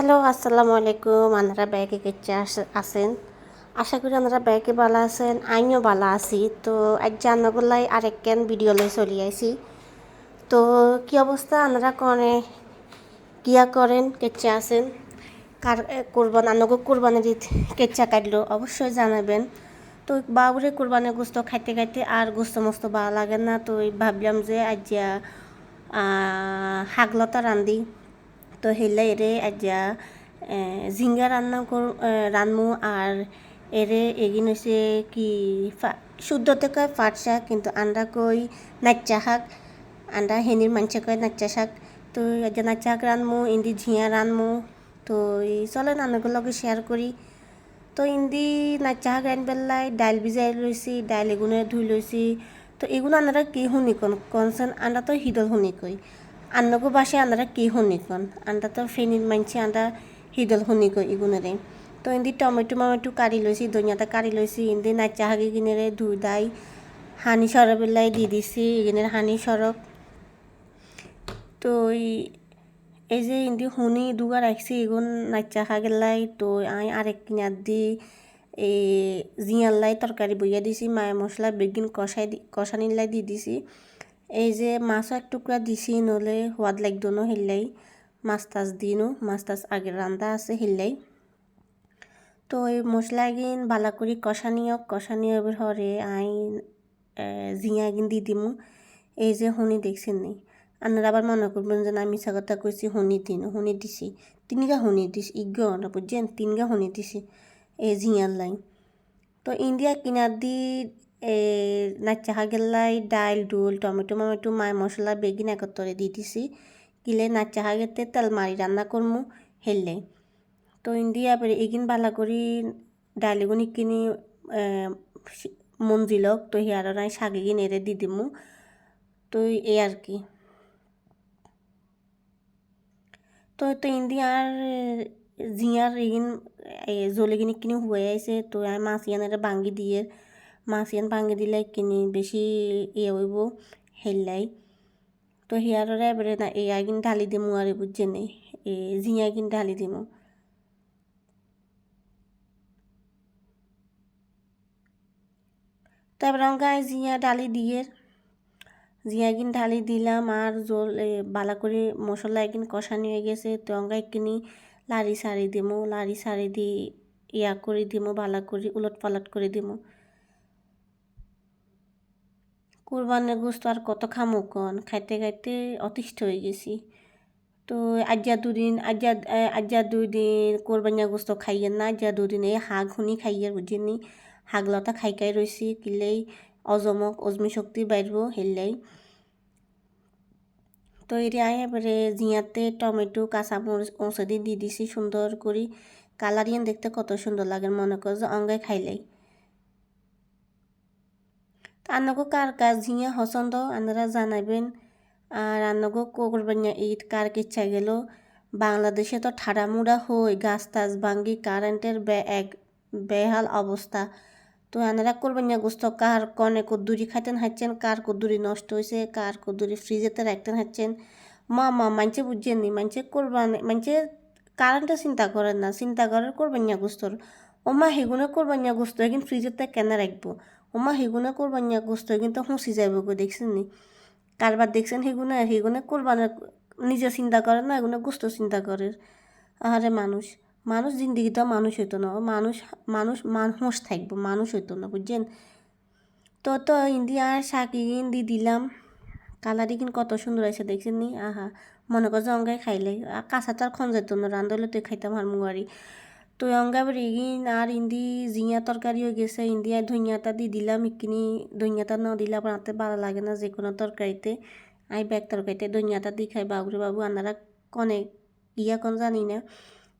Hello, আসসালামু আলাইকুম। আপনারা ব্যাগে কেচে আছেন? আশা করি আপনারা ব্যাগে ভালো আছেন, আমিও ভালো আছি। তো আজ জানাগুলাই আরেকখান ভিডিও লই চলি আইছি। তো কি অবস্থা? আপনারা কনে কিয়া করেন কেচে আছেন কার কোরবান, আনগো কোরবানি দিত কেচা কাটলো, অবশ্যই জানাবেন। তো বাবুরে কোরবানি গোস্ত খাইতে খাইতে আর গোস্ত মস্ত ভালো লাগে না। তো ভাবলাম যে আজ হাগলতা রান্ধি। তো হেলে এরে আজা ঝিঙ্গা রান্না কর রানমু আর এরে এগিন হয়েছে কি শুদ্ধতে কয় ফাট শাক, কিন্তু আন্ডা কই নাচ্চা শাক আন্ডা হেনির মানুষে কয় নাচ্চা শাক। তো আজা নাচ্চা শাক রানমু ইন্দি ঝিয়া রানমু তো চলে নানাগুলো লগে শেয়ার করি তো ইন্দি নাচ্চা শাক রান পেলাই ডাইল ভিজাই লইছি ডাইল এগুনে ধুই লইছি তো এগুলো আনারা কি শুনি কন কনসেন আন্ডা তো হিদল শুনি কই আন্নগো বাসে আন্দারা কি শুনি কন আন্ডা তো ফেনির মানছি আন্ডা হিদল শুনি কই ইগুনেরে। তো ইন্দি টমেটো মমেটো কাটি লইছি ধনিয়াটা কাটি লইছি, ইন্দি নাচা হাগি কিনেরে ধুই দাই হানি সরব বেলাই দি দিছি, ইগিনের হানি সরব। তো এই যে ইন্দি শুনি দুগা রাখছি এগুন নাচা হাগেলাই তো আই আরেক কিনার দি এই জিয়াল্লাই তরকারি বইয়া দিছি, মায়া মশলা বেগিন কষাই কষানিলাই দি দিছি। এই যে মাছও এক টুকরা দিছি নলে সোয়াদ লাগতো ন হিল্লাই মাছ টাছ দিনো, মাছ টাছ আগের রান্দা আছে হিল্লাই তো এই মশলা গিন বালা করি কষানিও কষানিও এবার হরে আই জিয়া গিন দি দিমু। এই যে শুনি দেখছেন নি? আপনারা আবার মনে করবেন যে আমি মিছা কথা কইছি শুনি দিন, শুনি দিছি। তিনগা শুনি দিছি ইজ্ঞ বুঝছেন তিনগা শুনি দিছি, এই জিয়ার লাইন। তো ইন্ডিয়া কিনার দি নাচা হাগেলাই ডাইল ডুল টমেটো মমেটো মায় মশলা, বেগিন একত্রে দি দিছি। কিলে নাচা হাগেতে তেল মারি রান্না করমু, হেললে। তো ইন্ডিয়া পরে এগিন বালা করি ডাইলগুনি কিনি মঞ্জিলক, তো হিয়ার নাই শাগিগিন এরে দি দিমু। তো এই আর কি। তো তো ইন্ডিয়ার জিয়ার এগিন জলেগিনি কিনি হুয়ে আইছে, তো আমি মাছ ইয়ানের বাঙ্গি দিয়ে মাছ ইয়ান ভাঙি দিলে কিনি বেশি ইয়ে হইব, হেললাই। তো হিয়াররে এবারে না এই ঢালি দিমু আর বুঝছে নেই এ জিয়া কিন ঢালি দিমু। তারপরে গায়ে জিয়া ডালি দিয়ে। জিয়া কিন ঢালি দিলাম আর জল বালা করে মশলা একদিন কষানি হয়ে গেছে। তো অঙ্গাই কিনি লাড়ি সারি দিমো লাড়ি সারি দি ইয়া করে দিমু বালা করে উলট পালট করে দিমু। কোরবানের গোস্ত আর কত খামো কন? খাইতে খাইতে অতিষ্ঠ হয়ে গেছি। তো আজ্জা দুদিন, আজ্জা আজ্জা দুই দিন কোরবানিয়া গোস্ত খাইয়েন না। আজ্জা দুদিন এই হাগ শুনি খাইয়ার বুঝিনি। হাগলতা খাই খাই রয়েছি কিলেই অজমক, অজমি শক্তি বাইরব হেললাই। তো এটি এবারে জিয়াতে টমেটো, কাঁচামরিচ ওঁচে দিয়ে দিয়ে দিছি সুন্দর করে। কালারিয়ান দেখতে কত সুন্দর লাগে, মনে কর যে অঙ্গায় খাইলাই। আন্নগো কার কাজ ঝিঙে পছন্দ আপনারা জানাবেন আর আন্নগো কোরবানিয়া ঈদ কার ইচ্ছা গেল বাংলাদেশে তো ঠাড়ামুড়া হই গাছ টাছ ভাঙ্গি কারেন্টের এক বেহাল অবস্থা তো আনারা কোরবানিয়া গোস্ত কার কনে কদ্দুরি খাইতেন হাঁচছেন কার কদ্দুরি নষ্ট হয়েছে কার কদ্দুরি ফ্রিজেতে রাখতেন হাঁচছেন মা মা মানছে বুঝছেন নি মানছে কোরবানি মানছে কারেন্টে চিন্তা করেন না চিন্তা করার কোরবানিয়া গোস্তর ও মা হেগুনে কোরবানিয়া গোস্ত এখন ফ্রিজেতে কেন রাখব ওমা হেগুনে কোরবানিয়া গোস্ত কিন্তু হুঁসি যাইব গো, দেখছেন নি? কারবার দেখছেন হেগুনে হেগুনে কোরবানি নিজে চিন্তা করে না এগুলো গোস্ত চিন্তা করে। আরে মানুষ মানুষ জিন্দিগিটা মানুষ হইতো না, ও মানুষ মানুষ মানুষ থাকব, মানুষ হইতো না, বুঝছেন? তো তো ইন্দি আর শাক ইন্দি দিলাম, কালারি কিন কত সুন্দর আছে দেখছেন নি? আহা, মনে কর জঙ্গাই খাইলে কাঁচাটার খন যেত না, রান্ধলে তুই খাইতাম হারমুগারি তো অঙ্গাবার এগিন আর ইন্দি জিয়া তরকারি হয়ে গেছে। ইন্ডিয়ায় ধনিয়াটা দিয়ে দিলাম, ইকিনি ধনিয়াটা না দিলে আপনার হাতে ভালো লাগে না যে কোনো তরকারিতে। আই ব্যাগ তরকারিতে ধনিয়াটা দিয়ে খাই বাবুরে বাবু আনারা কনে, ইয়া কোন জানি না।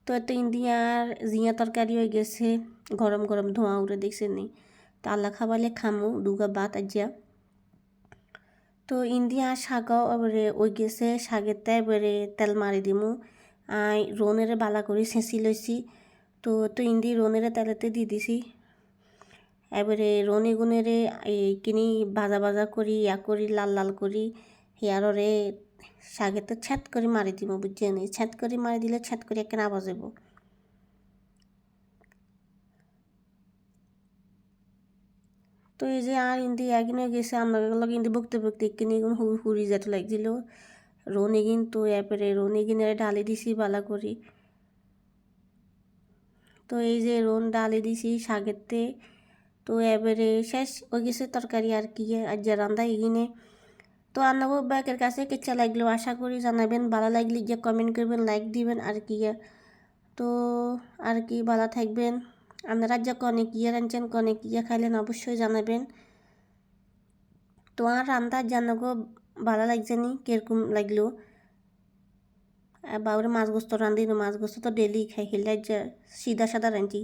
তো এত ইন্ডিয়ার জিয়া তরকারি হয়ে গেছে। গরম গরম ধোঁয়া উড়ে দেখছেন নি। তো আল্লাহ খাবালে খামু, দুগা বাত আজিয়া তো ইন্ডিয়া শাগাও এবারে ওই গেছে, শাগের এবারে তেল মারি দিমু। আই রোনেরে বালা করে ছেঁচি লইছি। তো তো ইন্দি রোনেরে তেলেতে দিয়ে দিছি। এবারে রনি গুনেরে এই কিনি ভাজা ভাজা করি, ইয়া করি, লাল লাল করি, হেয়াররে শাকেতে ছ্যাত করে মারি দিব বুঝছেন এই ছ্যাত করে মারি দিলে ছ্যাত করে একটা আওয়াজ হইব তো এই যে আর ইন্দি একদিন গেছে লগে ইন্দি বকতে বকতে এখানে এখন হুড়ি যেতে লাগছিল রনি কিন্তু এরপরে রনি কিনে ঢালি দিছি, বালা করি। তো এই যে রোন ডালে দিছি শাকেতে তো এবারে শেষ ওই গেছে তরকারি আর কি, আর যে রান্না এগিনে তো আন্নাবো ব্যাকের কাছে কেচ্ছা লাগল, আশা করি জানাবেন ভালো লাগলে গিয়ে কমেন্ট করবেন লাইক দিবেন আর কি। তো আর কি, ভালো থাকবেন। আপনারা যা কনে কিয়ে রাঁধছেন, কনে কিয়ে খাইলেন অবশ্যই জানাবেন। তো আর রান্না জানাগো ভালো লাগছে নি, কীরকম লাগল? বাউরে মাছ গোস্ত না মাছ গোস্ত তো ডেলি খাই খেলে সিধা সাদা রাঁধি।